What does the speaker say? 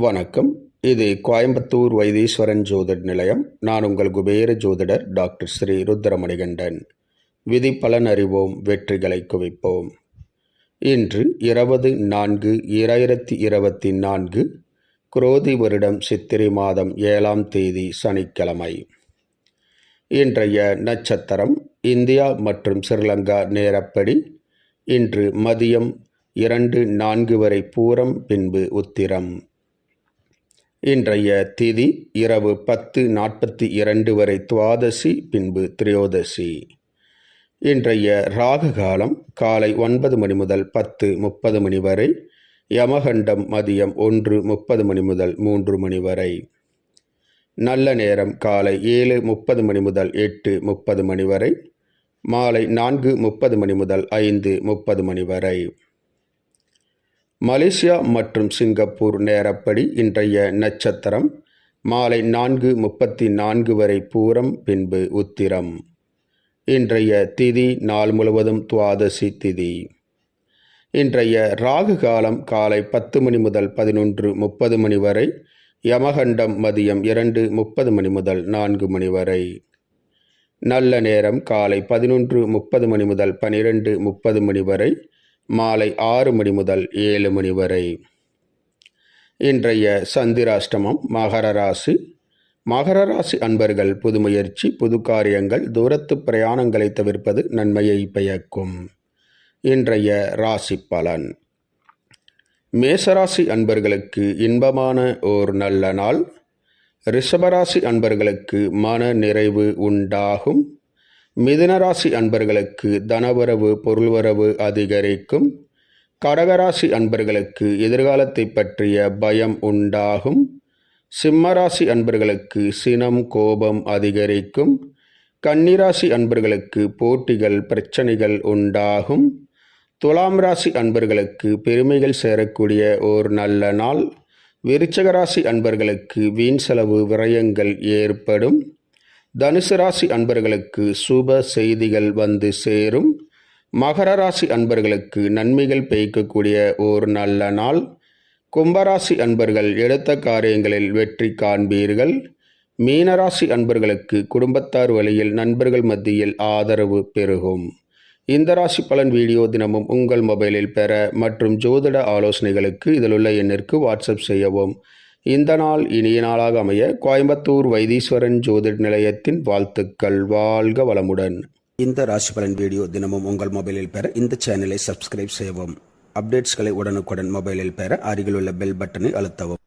வணக்கம். இது கோயம்புத்தூர் வைத்தீஸ்வரன் ஜோதிட நிலையம். நான் உங்கள் குபேர ஜோதிடர் டாக்டர் ஸ்ரீ ருத்ரமணிகண்டன். விதி பலன் அறிவோம் வெற்றிகளை குவிப்போம். இன்று இருபது நான்கு இரண்டாயிரத்தி இருபத்தி நான்கு குரோதி வருடம் சித்திரை மாதம் ஏழாம் தேதி சனிக்கிழமை. இன்றைய நட்சத்திரம் இந்தியா மற்றும் ஸ்ரீலங்கா நேரப்படி இன்று மதியம் இரண்டு நான்கு வரை பூரம் பின்பு உத்திரம். இன்றைய திதி இரவு பத்து நாற்பத்தி இரண்டு வரை துவாதசி பின்பு திரையோதசி. இன்றைய ராகு காலம் காலை ஒன்பது மணி முதல் பத்து முப்பது மணி வரை யமகண்டம் மதியம் ஒன்று முப்பது மணி முதல் மூன்று மணி வரை. நல்ல நேரம் காலை ஏழு முப்பது மணி முதல் எட்டு முப்பது மணி வரை மாலை நான்கு முப்பது மணி முதல் ஐந்து முப்பது மணி வரை. மலேசியா மற்றும் சிங்கப்பூர் நேரப்படி இன்றைய நட்சத்திரம் மாலை நான்கு முப்பத்தி நான்கு வரை பூரம் பின்பு உத்திரம். இன்றைய திதி நாள் முழுவதும் துவாதசி திதி. இன்றைய ராகு காலம் காலை பத்து மணி முதல் பதினொன்று முப்பது மணி வரை யமகண்டம் மதியம் இரண்டு முப்பது மணி முதல் நான்கு மணி வரை. நல்ல நேரம் காலை பதினொன்று முப்பது மணி முதல் பனிரெண்டு முப்பது மணி வரை மாலை ஆறு மணி முதல் ஏழு மணி வரை. இன்றைய சந்திராஷ்டமம் மகர ராசி. மகர ராசி அன்பர்கள் புது முயற்சி புது காரியங்கள் தூரத்து பிரயாணங்களை தவிர்ப்பது நன்மையை பயக்கும். இன்றைய ராசி பலன். மேசராசி அன்பர்களுக்கு இன்பமான ஓர் நல்ல நாள். ரிஷபராசி அன்பர்களுக்கு மன நிறைவு உண்டாகும். மிதுனராசி அன்பர்களுக்கு தனவரவு பொருள்வரவு அதிகரிக்கும். கடகராசி அன்பர்களுக்கு எதிர்காலத்தை பற்றிய பயம் உண்டாகும். சிம்மராசி அன்பர்களுக்கு சினம் கோபம் அதிகரிக்கும். கன்னிராசி அன்பர்களுக்கு போட்டிகள் பிரச்சனைகள் உண்டாகும். துலாம் ராசி அன்பர்களுக்கு பெருமைகள் சேரக்கூடிய ஓர் நல்ல நாள். விருச்சகராசி அன்பர்களுக்கு வீண் செலவு விரயங்கள் ஏற்படும். தனுசு ராசி அன்பர்களுக்கு சுப செய்திகள் வந்து சேரும். மகர ராசி அன்பர்களுக்கு நன்மைகள் பெய்க்கக்கூடிய ஓர் நல்ல நாள். கும்பராசி அன்பர்கள் எடுத்த காரியங்களில் வெற்றி காண்பீர்கள். மீனராசி அன்பர்களுக்கு குடும்பத்தார் வழியில் நண்பர்கள் மத்தியில் ஆதரவு பெருகும். இந்த ராசி பலன் வீடியோ தினமும் உங்கள் மொபைலில் பெற மற்றும் ஜோதிட ஆலோசனைகளுக்கு இதிலுள்ள எண்ணிற்கு வாட்ஸ்அப் செய்யவும். இந்த நாள் இனிய நாளாக அமைய கோயம்புத்தூர் வைத்தீஸ்வரன் ஜோதிட நிலையத்தின் வாழ்த்துக்கள். வாழ்க வளமுடன். இந்த ராசி பலன் வீடியோ தினமும் உங்கள் மொபைலில் பெற இந்த சேனலை சப்ஸ்கிரைப் செய்யவும். அப்டேட்ஸ்களை உடனுக்குடன் மொபைலில் பெற அருகிலுள்ள பெல் பட்டனை அழுத்தவும்.